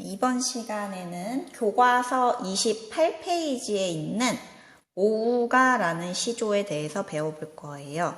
이번 시간에는 교과서 28페이지에 있는 오우가라는 시조에 대해서 배워볼 거예요.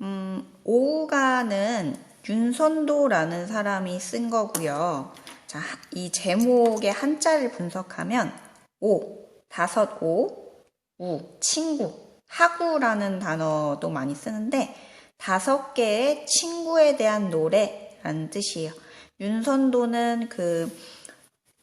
음, 오우가는 윤선도라는 사람이 쓴 거고요. 자, 이 제목의 한자를 분석하면 오, 다섯 오, 우, 친구, 하구라는 단어도 많이 쓰는데 다섯 개의 친구에 대한 노래라는 뜻이에요. 윤선도는 그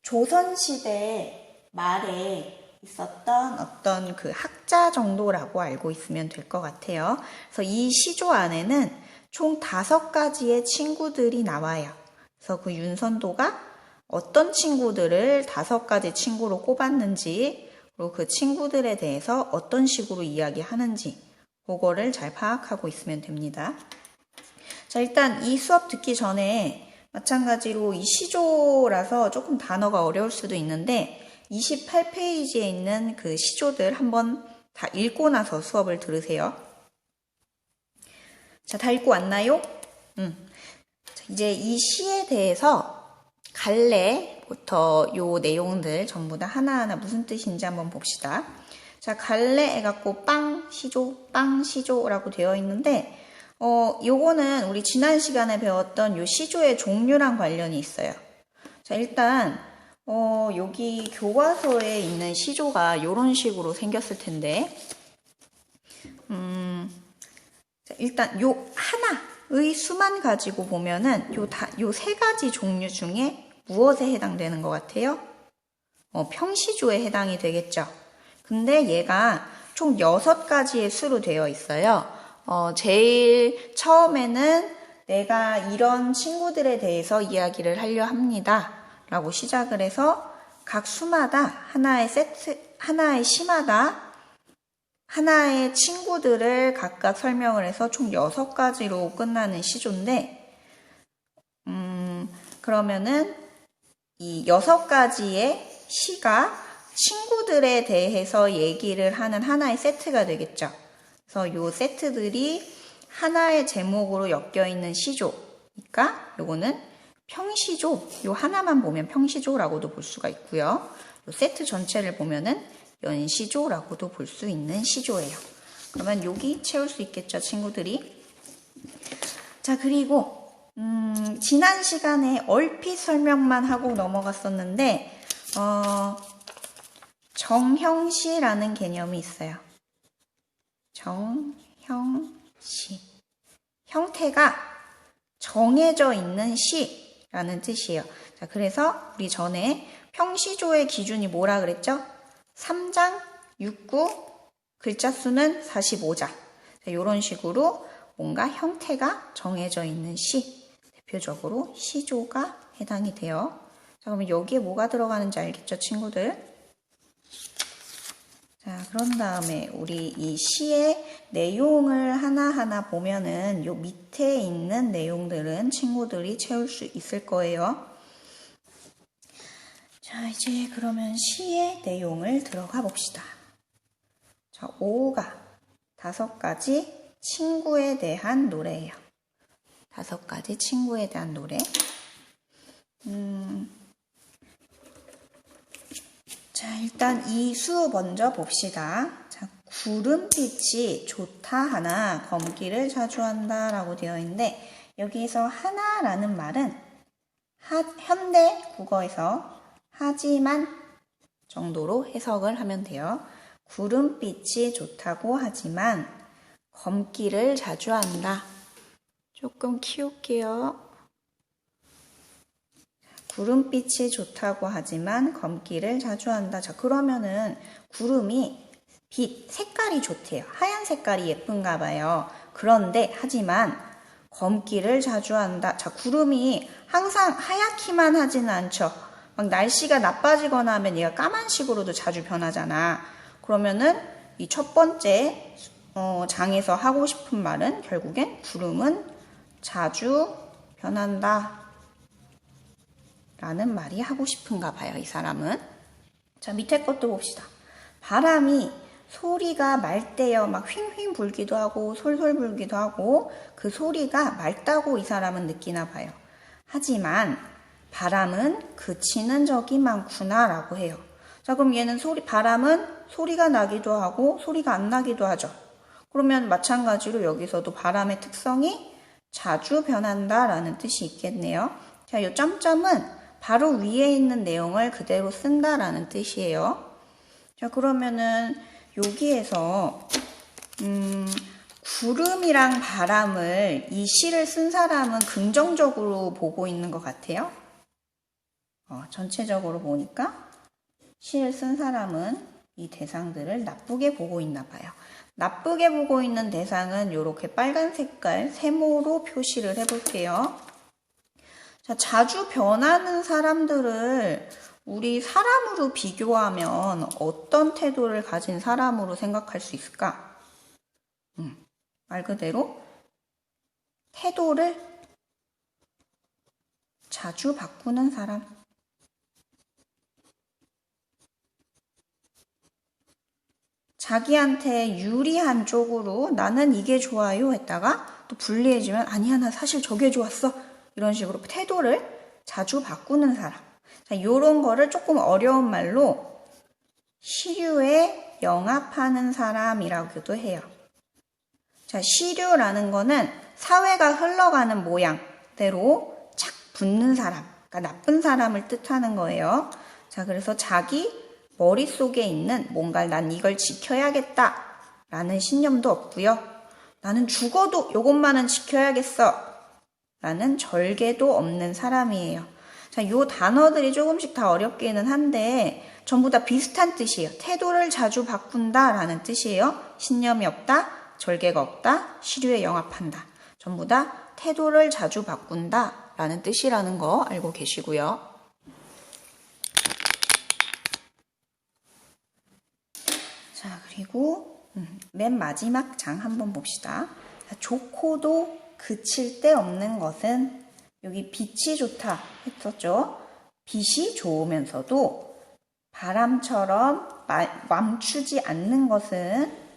조선시대 말에 있었던 어떤 그 학자 정도라고 알고 있으면 될 것 같아요. 그래서 이 시조 안에는 총 다섯 가지의 친구들이 나와요. 그래서 그 윤선도가 어떤 친구들을 다섯 가지 친구로 꼽았는지, 그리고 그 친구들에 대해서 어떤 식으로 이야기하는지, 그거를 잘 파악하고 있으면 됩니다. 자, 일단 이 수업 듣기 전에 마찬가지로 이 시조라서 조금 단어가 어려울 수도 있는데 28페이지에 있는 그 시조들 한번 다 읽고 나서 수업을 들으세요. 자, 다 읽고 왔나요? 음. 자, 이제 이 시에 대해서 갈래부터 요 내용들 전부 다 하나하나 무슨 뜻인지 한번 봅시다. 자, 갈래 해갖고 빵 시조, 빵 시조라고 되어 있는데 어, 요거는 우리 지난 시간에 배웠던 요 시조의 종류랑 관련이 있어요. 자, 일단, 어, 여기 교과서에 있는 시조가 요런 식으로 생겼을 텐데, 음, 자, 일단 요 하나의 수만 가지고 보면은 요 다, 요 세 가지 종류 중에 무엇에 해당되는 것 같아요? 어, 평시조에 해당이 되겠죠. 근데 얘가 총 여섯 가지의 수로 되어 있어요. 어, 제일 처음에는 내가 이런 친구들에 대해서 이야기를 하려 합니다. 라고 시작을 해서 각 수마다 하나의 세트, 하나의 시마다 하나의 친구들을 각각 설명을 해서 총 여섯 가지로 끝나는 시조인데, 음, 그러면은 이 여섯 가지의 시가 친구들에 대해서 얘기를 하는 하나의 세트가 되겠죠. 그래서 요 세트들이 하나의 제목으로 엮여 있는 시조니까 요거는 평시조 요 하나만 보면 평시조라고도 볼 수가 있고요. 요 세트 전체를 보면은 연시조라고도 볼 수 있는 시조예요. 그러면 여기 채울 수 있겠죠, 친구들이. 자, 그리고 음, 지난 시간에 얼핏 설명만 하고 넘어갔었는데 어, 정형시라는 개념이 있어요. 정형시. 형태가 정해져 있는 시라는 뜻이에요. 자, 그래서 우리 전에 평시조의 기준이 뭐라 그랬죠? 3장, 6구, 글자 수는 45자. 자, 이런 식으로 뭔가 형태가 정해져 있는 시. 대표적으로 시조가 해당이 돼요. 자, 그러면 여기에 뭐가 들어가는지 알겠죠, 친구들? 자, 그런 다음에 우리 이 시의 내용을 하나하나 보면은 요 밑에 있는 내용들은 친구들이 채울 수 있을 거예요. 자, 이제 그러면 시의 내용을 들어가 봅시다. 자, 5가 다섯 가지 친구에 대한 노래예요. 다섯 가지 친구에 대한 노래. 음, 자, 일단 이 수 먼저 봅시다. 자, 구름빛이 좋다 하나 검기를 자주 한다 라고 되어 있는데 여기에서 하나라는 말은 하, 현대 국어에서 하지만 정도로 해석을 하면 돼요. 구름빛이 좋다고 하지만 검기를 자주 한다. 조금 키울게요. 구름빛이 좋다고 하지만 검기를 자주 한다. 자, 그러면은 구름이 빛, 색깔이 좋대요. 하얀 색깔이 예쁜가 봐요. 그런데, 하지만 검기를 자주 한다. 자, 구름이 항상 하얗기만 하지는 않죠. 막 날씨가 나빠지거나 하면 얘가 까만 식으로도 자주 변하잖아. 그러면은 이 첫 번째 어, 장에서 하고 싶은 말은 결국엔 구름은 자주 변한다. 라는 말이 하고 싶은가 봐요, 이 사람은. 자, 밑에 것도 봅시다. 바람이 소리가 맑대요. 막 휘휘 불기도 하고 솔솔 불기도 하고 그 소리가 맑다고 이 사람은 느끼나 봐요. 하지만 바람은 그치는 적이 많구나 라고 해요. 자, 그럼 얘는 소리, 바람은 소리가 나기도 하고 소리가 안 나기도 하죠. 그러면 마찬가지로 여기서도 바람의 특성이 자주 변한다 라는 뜻이 있겠네요. 자, 이 점점은 바로 위에 있는 내용을 그대로 쓴다 라는 뜻이에요. 자, 그러면은 여기에서, 음, 구름이랑 바람을 이 시를 쓴 사람은 긍정적으로 보고 있는 것 같아요. 어, 전체적으로 보니까 시를 쓴 사람은 이 대상들을 나쁘게 보고 있나 봐요. 나쁘게 보고 있는 대상은 이렇게 빨간 색깔 세모로 표시를 해볼게요. 자, 자주 변하는 사람들을 우리 사람으로 비교하면 어떤 태도를 가진 사람으로 생각할 수 있을까? 음, 말 그대로 태도를 자주 바꾸는 사람. 자기한테 유리한 쪽으로 나는 이게 좋아요 했다가 또 불리해지면 아니야 나 사실 저게 좋았어 이런 식으로 태도를 자주 바꾸는 사람. 자 요런 거를 조금 어려운 말로 시류에 영합하는 사람이라고도 해요. 자 시류라는 거는 사회가 흘러가는 모양대로 착 붙는 사람 그러니까 나쁜 사람을 뜻하는 거예요. 자 그래서 자기 머릿속에 있는 뭔가 난 이걸 지켜야겠다 라는 신념도 없고요. 나는 죽어도 이것만은 지켜야겠어 라는 절개도 없는 사람이에요. 자, 요 단어들이 조금씩 다 어렵기는 한데 전부 다 비슷한 뜻이에요. 태도를 자주 바꾼다 라는 뜻이에요. 신념이 없다, 절개가 없다, 시류에 영합한다. 전부 다 태도를 자주 바꾼다 라는 뜻이라는 거 알고 계시고요. 자, 그리고 음, 맨 마지막 장 한번 봅시다. 자, 좋고도 그칠 데 없는 것은 여기 빛이 좋다 했었죠. 빛이 좋으면서도 바람처럼 멈추지 않는 것은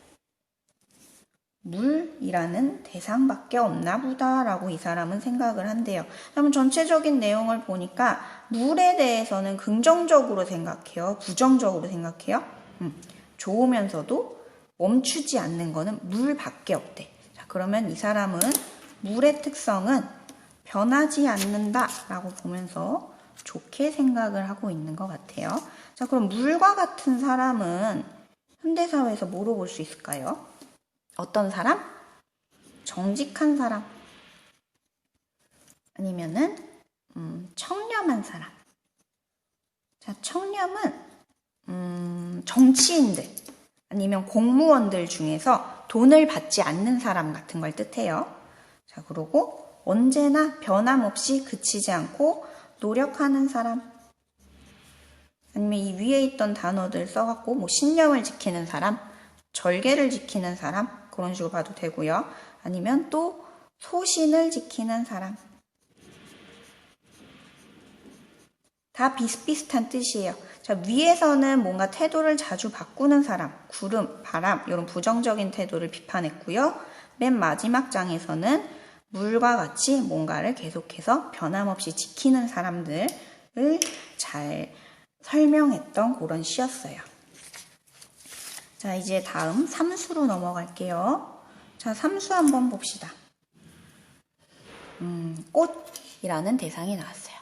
물이라는 대상밖에 없나 보다라고 이 사람은 생각을 한대요. 그러면 전체적인 내용을 보니까 물에 대해서는 긍정적으로 생각해요. 부정적으로 생각해요. 음. 좋으면서도 멈추지 않는 거는 물밖에 없대. 자, 그러면 이 사람은 물의 특성은 변하지 않는다 라고 보면서 좋게 생각을 하고 있는 것 같아요. 자, 그럼 물과 같은 사람은 현대사회에서 뭐로 볼 수 있을까요? 어떤 사람? 정직한 사람. 아니면은, 음, 청렴한 사람. 자, 청렴은 음, 정치인들 아니면 공무원들 중에서 돈을 받지 않는 사람 같은 걸 뜻해요. 자, 그리고 언제나 변함없이 그치지 않고 노력하는 사람. 아니면 이 위에 있던 단어들 써갖고 뭐 신념을 지키는 사람, 절개를 지키는 사람 그런 식으로 봐도 되고요. 아니면 또 소신을 지키는 사람. 다 비슷비슷한 뜻이에요. 자, 위에서는 뭔가 태도를 자주 바꾸는 사람, 구름, 바람, 이런 부정적인 태도를 비판했고요. 맨 마지막 장에서는 물과 같이 뭔가를 계속해서 변함없이 지키는 사람들을 잘 설명했던 그런 시였어요. 자, 이제 다음 삼수로 넘어갈게요. 자, 삼수 한번 봅시다. 음, 꽃이라는 대상이 나왔어요.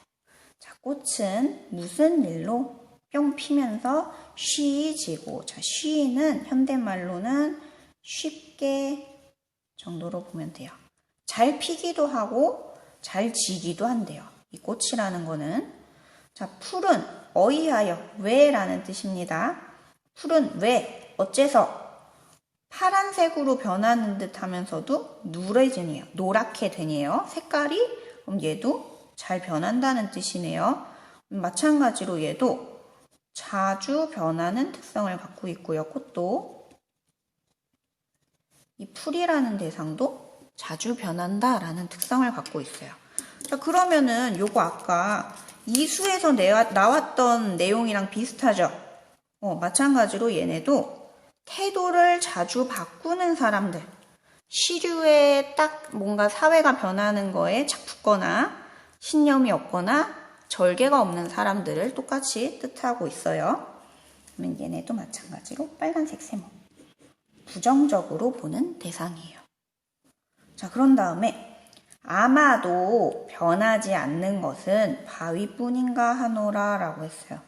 자, 꽃은 무슨 일로 뿅 피면서 쉬지고 자 쉬는 현대말로는 쉽게 정도로 보면 돼요. 잘 피기도 하고 잘 지기도 한대요. 이 꽃이라는 거는 자 풀은 어이하여 왜라는 뜻입니다. 풀은 왜 어째서 파란색으로 변하는 듯 하면서도 누래지네요. 노랗게 되네요. 색깔이 그럼 얘도 잘 변한다는 뜻이네요. 마찬가지로 얘도 자주 변하는 특성을 갖고 있고요. 꽃도 이 풀이라는 대상도 자주 변한다라는 특성을 갖고 있어요. 자 그러면은 요거 아까 이수에서 나왔던 내용이랑 비슷하죠? 어, 마찬가지로 얘네도 태도를 자주 바꾸는 사람들 시류에 딱 뭔가 사회가 변하는 거에 착 붙거나 신념이 없거나 절개가 없는 사람들을 똑같이 뜻하고 있어요. 그러면 얘네도 마찬가지로 빨간색 세모. 부정적으로 보는 대상이에요. 자, 그런 다음에 아마도 변하지 않는 것은 바위뿐인가 하노라 라고 했어요.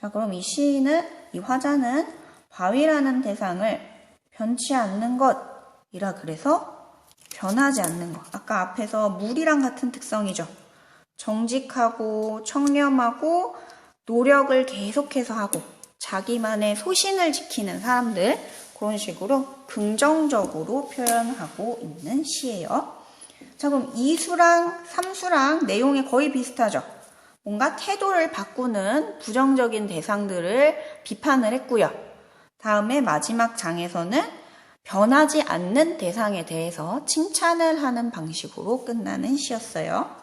자, 그럼 이 시인은, 이 화자는 바위라는 대상을 변치 않는 것이라 그래서 변하지 않는 것. 아까 앞에서 물이랑 같은 특성이죠. 정직하고 청렴하고 노력을 계속해서 하고 자기만의 소신을 지키는 사람들 그런 식으로 긍정적으로 표현하고 있는 시예요. 자, 그럼 2수랑 3수랑 내용이 거의 비슷하죠. 뭔가 태도를 바꾸는 부정적인 대상들을 비판을 했고요. 다음에 마지막 장에서는 변하지 않는 대상에 대해서 칭찬을 하는 방식으로 끝나는 시였어요.